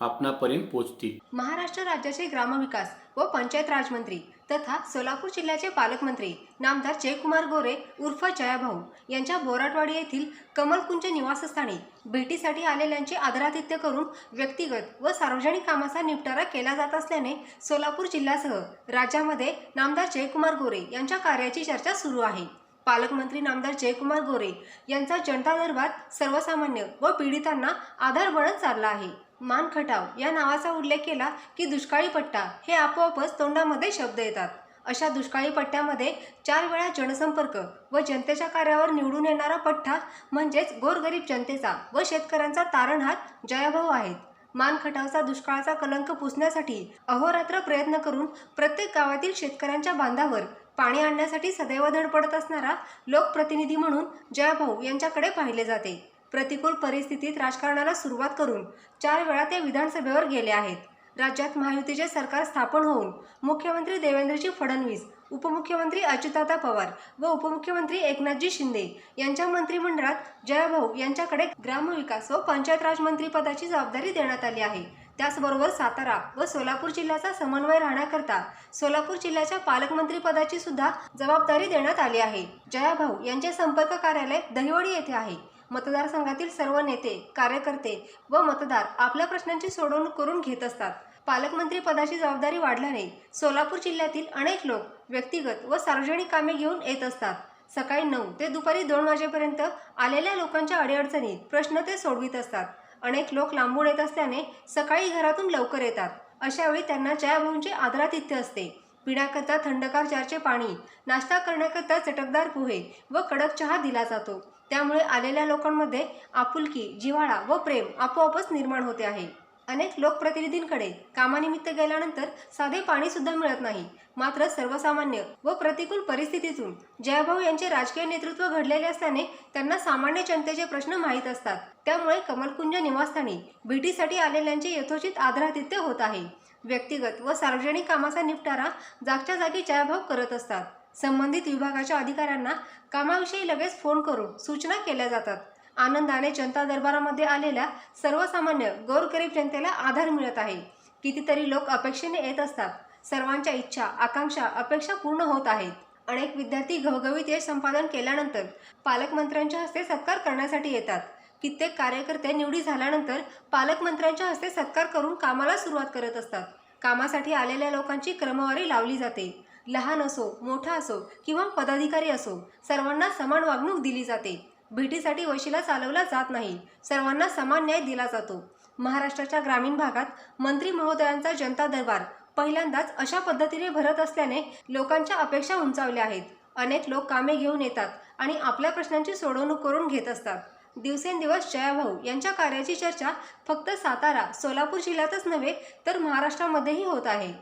आपणापर्यंत पोहोचतील. महाराष्ट्र राज्याचे ग्रामविकास व पंचायत राजमंत्री तथा सोलापूर जिल्ह्याचे पालकमंत्री नामदार जयकुमार गोरे उर्फ जयाभाऊ यांच्या बोराटवाडी येथील कमलकुंज निवासस्थानी भेटीसाठी आलेल्यांचे आदरातिथ्य करून व्यक्तिगत व सार्वजनिक कामाचा निपटारा केला जात असल्याने सोलापूर जिल्ह्यासह राज्यामध्ये नामदार जयकुमार गोरे यांच्या कार्याची चर्चा सुरू आहे. पालकमंत्री नामदार जयकुमार गोरे यांचा जनता दरबार सर्वसामान्य व पीडितांना आधार बनत चालला आहे. मान खटाव या नावाचा उल्लेख केला की दुष्काळी पट्टा हे आपोआपच तोंडामध्ये शब्द येतात. अशा दुष्काळी पट्ट्यामध्ये चार वेळा जनसंपर्क व जनतेच्या कार्यावर निवडून येणारा पट्टा म्हणजेच गोरगरीब जनतेचा व शेतकऱ्यांचा तारणहार जयाभाऊ आहेत. मानखटावचा दुष्काळाचा कलंक पुसण्यासाठी अहोरात्र प्रयत्न करून प्रत्येक गावातील शेतकऱ्यांच्या बांधावर पाणी आणण्यासाठी सदैव धडपडत असणारा लोकप्रतिनिधी म्हणून जयाभाऊ यांच्याकडे पाहिले जाते. प्रतिकूल परिस्थितीत राजकारणाला सुरुवात करून चार वेळा ते विधानसभेवर गेले आहेत. राज्यात महायुतीचे सरकार स्थापन होऊन मुख्यमंत्री देवेंद्रजी फडणवीस उपमुख्यमंत्री अच्युतदादा पवार व उपमुख्यमंत्री एकनाथजी शिंदे यांच्या मंत्रिमंडळात जयाभाऊ यांच्याकडे ग्रामविकास व पंचायत राज मंत्रीपदाची जबाबदारी देण्यात आली आहे. त्याचबरोबर सातारा व सोलापूर जिल्ह्याचा समन्वय राहण्याकरता सोलापूर जिल्ह्याच्या पालकमंत्रीपदाची सुद्धा जबाबदारी देण्यात आली आहे. जयाभाऊ यांचे संपर्क कार्यालय दहिवडी येथे आहे. मतदारसंघातील सर्व नेते कार्यकर्ते व मतदार आपल्या प्रश्नांची सोडवणूक करून घेत असतात. पालकमंत्री पदाची जबाबदारी वाढल्याने सोलापूर जिल्ह्यातील अनेक लोक व्यक्तिगत व सार्वजनिक कामे घेऊन येत असतात. सकाळी नऊ ते दुपारी दोन वाजेपर्यंत आलेल्या लोकांच्या अडीअडचणीत प्रश्न ते सोडवित असतात. अनेक लोक लांबून येत असल्याने सकाळी घरातून लवकर येतात. अशावेळी त्यांना जयाभाऊंचे आदरातिथ्य असते. पिण्याकरता थंडकार चारचे पाणी नाश्ता करण्याकरता चटकदार पोहे व कडक चहा दिला जातो. त्यामुळे आलेल्या लोकांमध्ये आपुलकी जिव्हाळा व प्रेम आपोआपच निर्माण होते आहे. अनेक लोकप्रतिनिधींकडे कामानिमित्त गेल्यानंतर साधे पाणी सुद्धा मिळत नाही. मात्र सर्वसामान्य व प्रतिकूल परिस्थितीतून जयभाऊ यांचे राजकीय नेतृत्व घडलेले असल्याने त्यांना सामान्य जनतेचे प्रश्न माहीत असतात. त्यामुळे कमलकुंज निवासस्थानी भेटीसाठी आलेल्यांचे यथोचित आदरातिथ्य होत आहे. व्यक्तिगत व सार्वजनिक कामाचा निपटारा जागच्या जागी जयभाऊ करत असतात. संबंधित विभागाच्या अधिकाऱ्यांना कामाविषयी लगेच फोन करून सूचना केल्या जातात. आनंदाने जनता दरबारामध्ये आलेल्या सर्वसामान्य गोरगरीब जनतेला आधार मिळत आहे. कितीतरी लोक अपेक्षेने येत असतात. सर्वांच्या इच्छा आकांक्षा अपेक्षा पूर्ण होत आहेत. अनेक विद्यार्थी घवघवीत यश संपादन केल्यानंतर पालकमंत्र्यांच्या हस्ते सत्कार करण्यासाठी येतात. कित्येक कार्यकर्ते निवडी झाल्यानंतर पालकमंत्र्यांच्या हस्ते सत्कार करून कामाला सुरुवात करत असतात. कामासाठी आलेल्या लोकांची क्रमवारी लावली जाते. लहान असो मोठा असो किंवा पदाधिकारी असो सर्वांना समान वागणूक दिली जाते. भेटीसाठी वशिला चालवला जात नाही. सर्वांना समान न्याय दिला जातो. महाराष्ट्राच्या ग्रामीण भागात मंत्री महोदयांचा जनता दरबार पहिल्यांदाच अशा पद्धतीने भरत असल्याने लोकांच्या अपेक्षा उंचावल्या आहेत. अनेक लोक कामे घेऊन येतात आणि आपल्या प्रश्नांची सोडवणूक करून घेत असतात. दिवसेंदिवस जयाभाऊ यांच्या कार्याची चर्चा फक्त सातारा सोलापूर जिल्ह्यातच नव्हे तर महाराष्ट्रामध्येही होत आहे.